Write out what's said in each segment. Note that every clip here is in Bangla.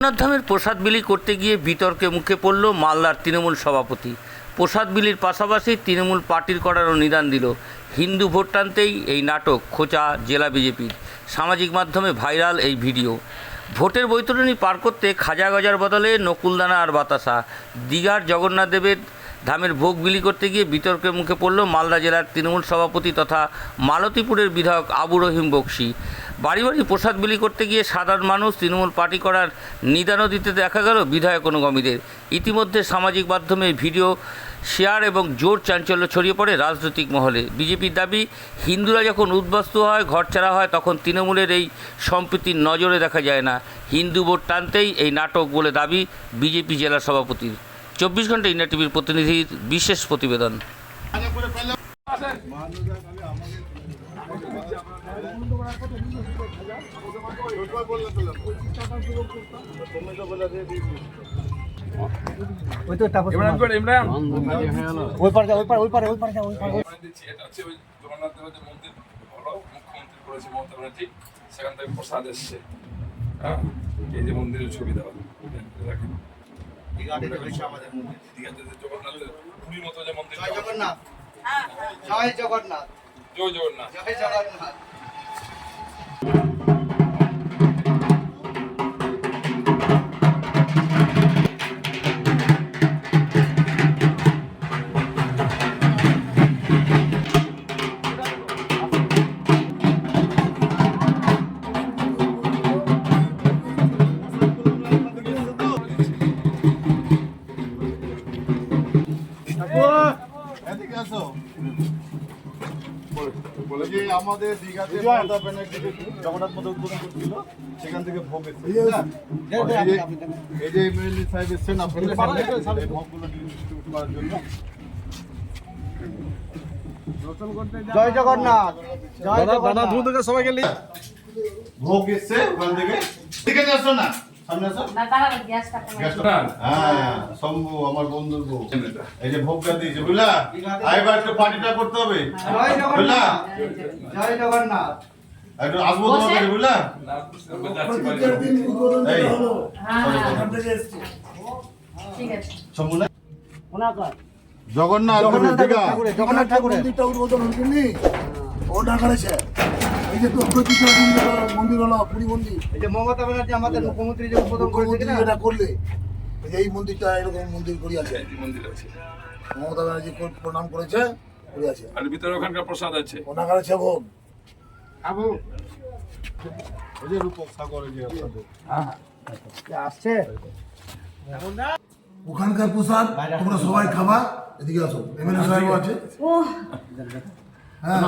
জগন্নাথধামের প্রসাদ বিলি করতে গিয়ে বিতর্কে মুখে পড়ল মালদার তৃণমূল সভাপতি। প্রসাদ বিলির পাশাপাশি তৃণমূল পার্টির করারও নিদান দিল। হিন্দু ভোট টানতেই এই নাটক খোঁচা জেলা বিজেপির। সামাজিক মাধ্যমে ভাইরাল এই ভিডিও। ভোটের বৈতরণী পার করতে খাজা গজার বদলে নকুলদানা আর বাতাসা। দীঘার জগন্নাথ দেবের ধামের ভোগ বিলি করতে গিয়ে বিতর্কের মুখে পড়ল মালদা জেলার তৃণমূল সভাপতি তথা মালতীপুরের বিধায়ক আবু রহিম বক্সি। বাড়ি বাড়ি প্রসাদ বিলি করতে গিয়ে সাধারণ মানুষ তৃণমূল পার্টি করার নিদানও দিতে দেখা গেল বিধায়ক অনুগামীদের। ইতিমধ্যে সামাজিক মাধ্যমে ভিডিও শেয়ার এবং জোর চাঞ্চল্য ছড়িয়ে পড়ে রাজনৈতিক মহলে। বিজেপির দাবি, হিন্দুরা যখন উদ্বাস্তু হয় ঘরছাড়া হয়, তখন তৃণমূলের এই সম্প্রীতির নজরে দেখা যায় না। হিন্দু ভোট টানতেই এই নাটক বলে দাবি বিজেপি জেলা সভাপতির। চব্বিশ ঘণ্টা ইন্ডিয়া টিভির প্রতিনিধির বিশেষ প্রতিবেদন। ওই তো তাপস ইমরান কর ইমরান। ওই পার যা ওই পার ওই পার ওই পার যা ওই পার দিচ্ছি এটা হচ্ছে ওই জগন্নাথ দেবের যে মন্দির হলো মুখ্যমন্ত্রী করেছে মমতা ব্যানার্জি সেখান থেকে প্রসাদ এসছে। হ্যাঁ এই যে মন্দিরের ছবি দেওয়া। রাখেন। দীঘাতে যে জগন্নাথের পুরীর মতো যে মন্দির জয় জগন্নাথ। জয় জগন্নাথ। জয় জগন্নাথ। আমাদের দীঘাতে মমতা ব্যানার্জি জগন্নাথ মন্দির উদ্বোধন করছিল সেখান থেকে ভোগ? এই যে- এমএলএ সাহেব এসছেন আপনাদের সামনে ভোগগুলো distribute করার জন্য। জয় জগন্নাথ জয় জগন্নাথ। ভোগ এসছে ওখান থেকে। ঠিক আছে আসো না। সামনে আসো। হ্যাঁ শম্ভু আমার বন্ধুর বউ। এই যে ভোগটা দিয়েছে বুঝলা? আইবার একটু পার্টিটা করতে হবে। বুঝলা জগন্নাথ। জয় জগন্নাথ। একটু আসব বুঝলা? হ্যাঁ। জগন্নাথ জগন্নাথ ঠাকুরের জগন্নাথ ঠাকুরের। ওটা করেছে এই যে মন্দির হলো পুরী মন্দির। এই যে মমতা ব্যানার্জি আমাদের মুখ্যমন্ত্রী যে উদ্বোধন করেছে মুখ্যমন্ত্রী কিনা? এটা করলে এই যে এই মন্দিরটা এরকম মন্দির করিয়াছে। মন্দির আছে। মমতা ব্যানার্জি প্রণাম করেছে করিয়াছে। আর ভিতরে ওখানকার প্রসাদ আছে। করেছে ভোগ। এই যে রূপক সাগর যে আসছে? ওখানকার প্রসাদ তোমরা সবাই খাবা এদিকে আসো। এমএলএ সাহেব আছে। হ্যাঁ।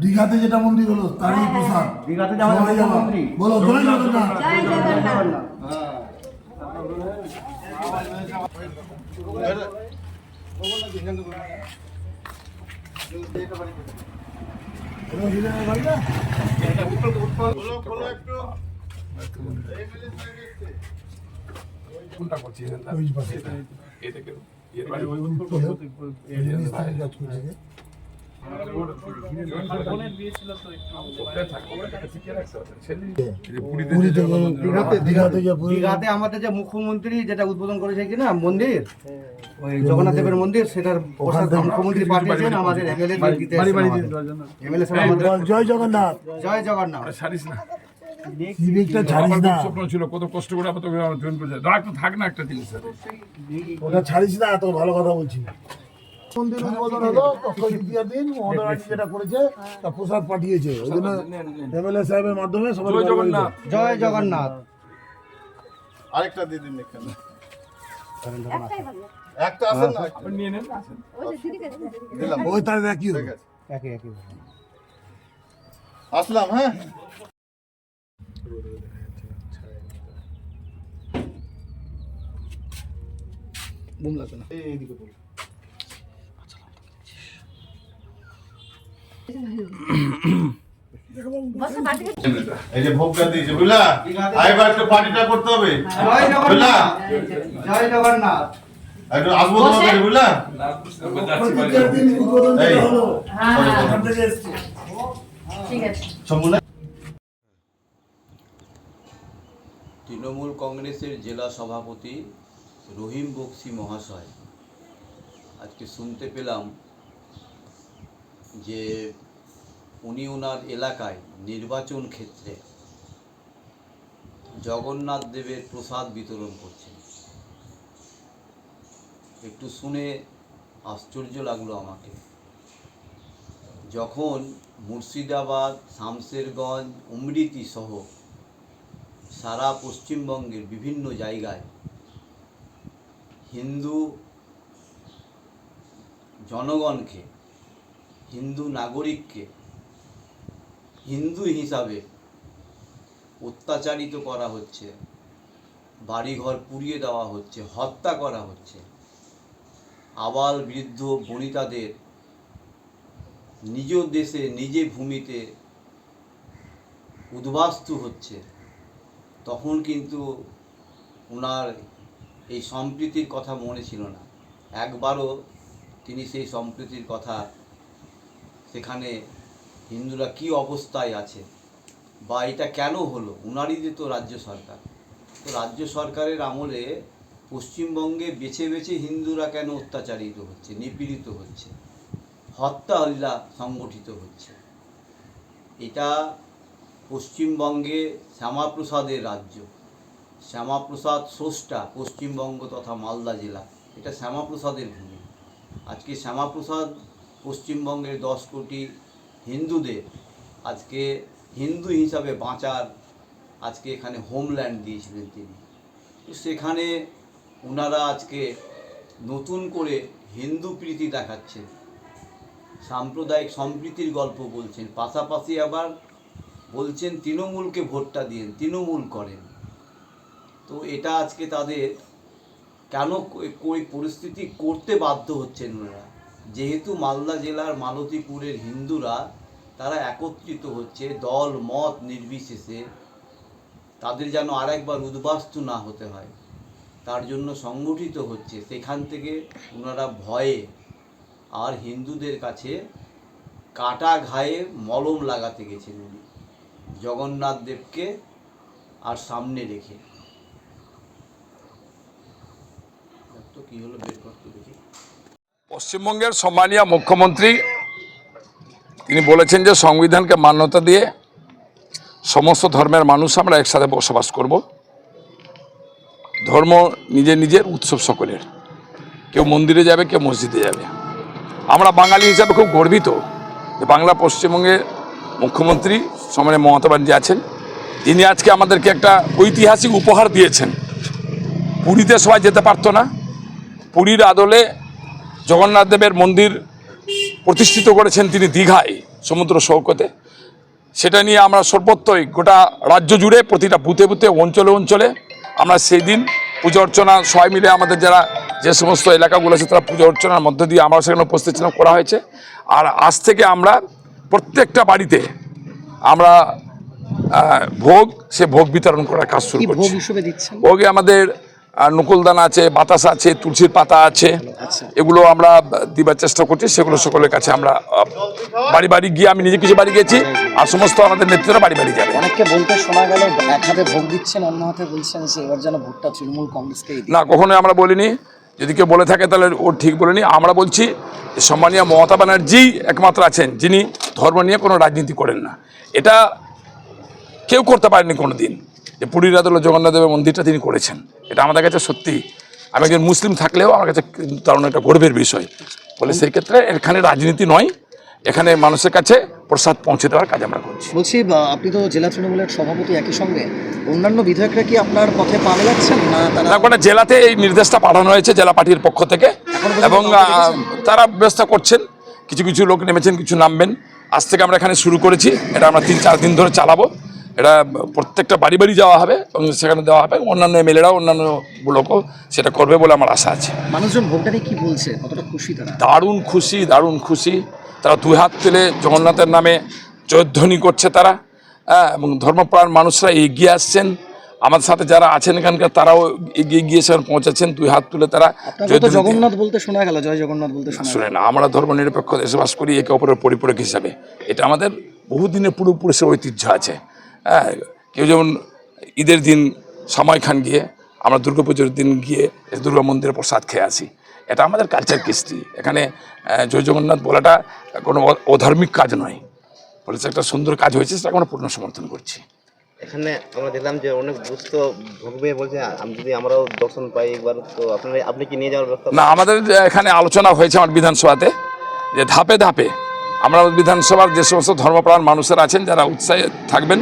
দীঘাতে যেটা মন্দির হলো তারই প্রসাদ দীঘাতে। বলো জয় জগন্নাথ জয় কোনটা করছি ওই পাশে। এটাকে এর বাড়ি এই যে মিস্ত্রি কাজ করছে। দীঘাতে আমাদের যে মুখ্যমন্ত্রী যেটা উদ্বোধন করেছে কিনা মন্দির? ওই জগন্নাথ দেবের মন্দির সেটার মুখ্যমন্ত্রী পাঠিয়েছেন আমাদের এমএলএ এমএলএ জয় জগন্নাথ। জয় জগন্নাথ। স্বপ্ন ছিল কত কষ্ট করে আবার তোকে আমার জয়েন করেছে রাখ তো থাক না একটা জিনিস ওটা ছাড়িস না তো ভালো কথা বলছি। মন্দির উদ্বোধন হলো তখন দ্বিতীয় দিন মমতা যেটা করেছে তা প্রসাদ পাঠিয়েছে। ওই জন্য এমএলএ সাহেবের মাধ্যমে সবাই জয় জগন্নাথ। জয় জগন্নাথ। আরেকটা দিয়ে দিন এখানে। একটা আছে না? আপনি নিয়ে নেন আসেন। ওই যে দিদিকে দিলাম। ওই তার একই ঠিক হলো। আছে। একই একই আসলাম হ্যাঁ? বুম লাগবে না। এই- এইদিকে বলো। বসে বাটিকে এই যে ভোগটা দিয়েছে বুঝলা? আইবার একটু পার্টিটা করতে হবে। বুঝলা? জয় জগন্নাথ একটু আসব বুঝলা? হ্যাঁ। না তৃণমূল কংগ্রেসের জেলা সভাপতি রহিম বক্সি মহাশয় আজকে শুনতে পেলাম যে উনি ওনার এলাকায় নির্বাচন ক্ষেত্রে জগন্নাথ দেবের প্রসাদ বিতরণ করছেন। একটু শুনে আশ্চর্য লাগল আমাকে। যখন মুর্শিদাবাদ, শামশেরগঞ্জ, অমৃতি সহ সারা পশ্চিমবঙ্গের বিভিন্ন জায়গায় হিন্দু জনগণকে হিন্দু নাগরিককে, হিন্দু হিসাবে অত্যাচারিত করা হচ্ছে, বাড়িঘর পুড়িয়ে দেওয়া হচ্ছে, হত্যা করা হচ্ছে, আবাল বৃদ্ধ বনিতাদের নিজ দেশে, নিজে ভূমিতে উদ্বাস্তু হচ্ছে, তখন কিন্তু ওনার এই সম্প্রীতির কথা মনে ছিল না। একবারও তিনি সেই সম্প্রীতির কথা সেখানে হিন্দুরা কি অবস্থায় আছে? বা এটা কেন হলো? উনারই তো রাজ্য সরকার। তো রাজ্য সরকারের আমলে পশ্চিমবঙ্গে বেছে বেছে হিন্দুরা কেন অত্যাচারিত হচ্ছে, নিপীড়িত হচ্ছে? হত্যা হল্লা সংগঠিত হচ্ছে। এটা পশ্চিমবঙ্গে শ্যামাপ্রসাদের রাজ্য। শ্যামাপ্রসাদ স্রষ্টা পশ্চিমবঙ্গ তথা মালদা জেলা। এটা শ্যামাপ্রসাদের ভূমি। আজকে শ্যামাপ্রসাদ পশ্চিমবঙ্গের দশ কোটি হিন্দুদের আজকে হিন্দু হিসাবে বাঁচার আজকে এখানে হোমল্যান্ড দিয়েছিলেন তিনি। তো সেখানে ওনারা আজকে নতুন করে হিন্দু প্রীতি দেখাচ্ছেন সাম্প্রদায়িক সম্প্রীতির গল্প বলছেন, পাশাপাশি আবার বলছেন, তৃণমূলকে ভোটটা দিন তৃণমূল করেন। তো এটা আজকে তাদের কেন ওই পরিস্থিতি করতে বাধ্য হচ্ছেন ওনারা? যেহেতু মালদা জেলার মালতীপুরের হিন্দুরা, তারা একত্রিত হচ্ছে দল, মত নির্বিশেষে। তাদের যেন আরেকবার উদ্বাস্তু না হতে হয়। তার জন্য সংগঠিত হচ্ছে। সেখান থেকে ওনারা ভয়ে আর হিন্দুদের কাছে কাটা ঘায়ে মলম লাগাতে গেছেন উনি। জগন্নাথ দেবকে আর সামনে রেখে। তো কি হলো বের করতে দেখি। পশ্চিমবঙ্গের সম্মানীয় মুখ্যমন্ত্রী, তিনি বলেছেন যে সংবিধানকে মান্যতা দিয়ে সমস্ত ধর্মের মানুষ আমরা একসাথে বসবাস করব। ধর্ম নিজের নিজের উৎসব সকলের। কেউ মন্দিরে যাবে, কেউ মসজিদে যাবে। আমরা বাঙালি হিসাবে খুব গর্বিত যে বাংলা পশ্চিমবঙ্গের মুখ্যমন্ত্রী সম্মানীয় মমতা ব্যানার্জি আছেন। তিনি আজকে আমাদেরকে একটা ঐতিহাসিক উপহার দিয়েছেন। পুরীতে সবাই যেতে পারতো না। পুরীর আদলে জগন্নাথ দেবের মন্দির প্রতিষ্ঠিত করেছেন তিনি দীঘায় সমুদ্র সৈকতে। সেটা নিয়ে আমরা সর্বত্রই গোটা রাজ্য জুড়ে প্রতিটা বুথে বুথে অঞ্চলে অঞ্চলে আমরা সেই দিন পুজো অর্চনা সবাই মিলে আমাদের যারা যে সমস্ত এলাকাগুলো আছে তারা পুজো অর্চনার মধ্যে দিয়ে আমরা সেখানে উপস্থিত ছিলাম করা হয়েছে। আর আজ থেকে আমরা প্রত্যেকটা বাড়িতে আমরা ভোগ সে ভোগ বিতরণ করার কাজ শুরু করছি। ভোগে আমাদের নকুলদানা আছে বাতাস আছে তুলসীর পাতা আছে। আচ্ছা। এগুলো আমরা দিবার চেষ্টা করছি সেগুলো সকলের কাছে আমরা বাড়ি বাড়ি গিয়ে আমি নিজে কিছু বাড়ি গেছি আর সমস্ত আমাদের নেতৃত্বরা বাড়ি বাড়ি যাবে। অনেককে বলতে শোনা গেল এক হাতে ভোগ দিচ্ছেন অন্য হাতে বলছেন যে এবার যেন ভোটটা তৃণমূল কংগ্রেসকে না কখনোই আমরা বলিনি। যদি কেউ বলে থাকে তাহলে ও ঠিক বলেনি। আমরা বলছি সম্মানীয় মমতা ব্যানার্জি একমাত্র আছেন যিনি ধর্ম নিয়ে কোনো রাজনীতি করেন না। এটা কেউ করতে পারেনি কোনো দিন যে পুরীর আদল জগন্নাথ দেবের মন্দিরটা তিনি করেছেন। এটা আমাদের কাছে সত্যি। আমি একজন মুসলিম থাকলেও আমার কাছে দারুণ একটা গর্বের বিষয়। বলে সেই ক্ষেত্রে এখানে রাজনীতি নয় এখানে মানুষের কাছে প্রসাদ পৌঁছে দেওয়ার কাজ আমরা করছি। বলছি আপনি তো জেলা তৃণমূলের সভাপতি একই সঙ্গে। অন্যান্য বিধায়করা কি আপনার পথে পা মেলাচ্ছেন না তারা জেলাতে এই নির্দেশটা পাঠানো হয়েছে জেলা পার্টির পক্ষ থেকে। এবং? তারা ব্যবস্থা করছেন। কিছু কিছু লোক নেমেছেন কিছু নামবেন। আজ থেকে আমরা এখানে শুরু করেছি। এটা আমরা তিন চার দিন ধরে চালাবো। এটা প্রত্যেকটা বাড়ি বাড়ি যাওয়া হবে এবং সেখানে দেওয়া হবে অন্যান্য এমএলএরাও অন্যান্য লোকও সেটা করবে বলে আমার আশা আছে। মানুষজন নিয়ে কি বলছে? কতটা খুশি তারা? দারুণ খুশি দারুণ খুশি। তারা দুই হাত তুলে জগন্নাথের নামে জয়ধ্বনি করছে তারা হ্যাঁ এবং ধর্মপ্রাণ মানুষরা এগিয়ে আসছেন। আমাদের সাথে যারা আছেন এখানকার তারাও এগিয়ে গিয়েছেন পৌঁছাচ্ছেন দুই হাত তুলে তারা জগন্নাথ বলতে শোনা গেল জয় জগন্নাথ বলতে শুনে না আমরা ধর্ম নিরপেক্ষ দেশে বাস করি একে অপরের পরিপূরক হিসাবে। এটা আমাদের বহুদিনের পূর্বপুরুষের ঐতিহ্য আছে। হ্যাঁ কেউ যেমন ঈদের দিন সময় খান গিয়ে আমরা দুর্গাপুজোর দিন গিয়ে দুর্গা মন্দিরে প্রসাদ খেয়ে আসি। এটা আমাদের কালচার কৃষ্টি। এখানে জয় জগন্নাথ বলাটা কোনো অধার্মিক কাজ নয়। বলেছে একটা সুন্দর কাজ হয়েছে সেটাকে আমরা পূর্ণ সমর্থন করছি। এখানে আমরা দেখলাম যে অনেক বুঝতো ভোগবে বলছে আমি যদি আমরাও দর্শন পাই একবার তো আপনারা আপনি কি নিয়ে যাওয়ার ব্যবস্থা না আমাদের এখানে আলোচনা হয়েছে আমার বিধানসভাতে যে ধাপে ধাপে আমরা বিধানসভার যে সমস্ত ধর্মপ্রাণ মানুষেরা আছেন যারা উৎসাহে থাকবেন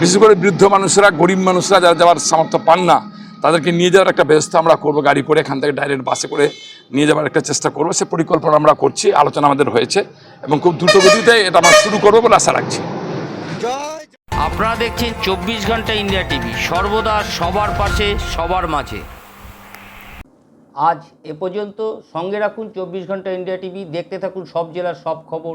বিশেষ করে বৃদ্ধ মানুষরা গরিব মানুষরা যারা যাওয়ার সামর্থ্য পান না তাদেরকে নিয়ে যাওয়ার একটা ব্যবস্থা আমরা করব গাড়ি করে এখান থেকে ডাইরেক্ট বাসে করে নিয়ে যাওয়ার একটা চেষ্টা করব। সে পরিকল্পনা আমরা করছি আলোচনা আমাদের হয়েছে এবং খুব দ্রুত গতিতে এটা আমরা শুরু করব বলে আশা রাখছি। আপনারা দেখছেন চব্বিশ ঘণ্টা ইন্ডিয়া টিভি সর্বদা সবার পাশে সবার মাঝে। আজ এ পর্যন্ত সঙ্গে রাখুন চব্বিশ ঘণ্টা ইন্ডিয়া টিভি দেখতে থাকুন সব জেলার সব খবর।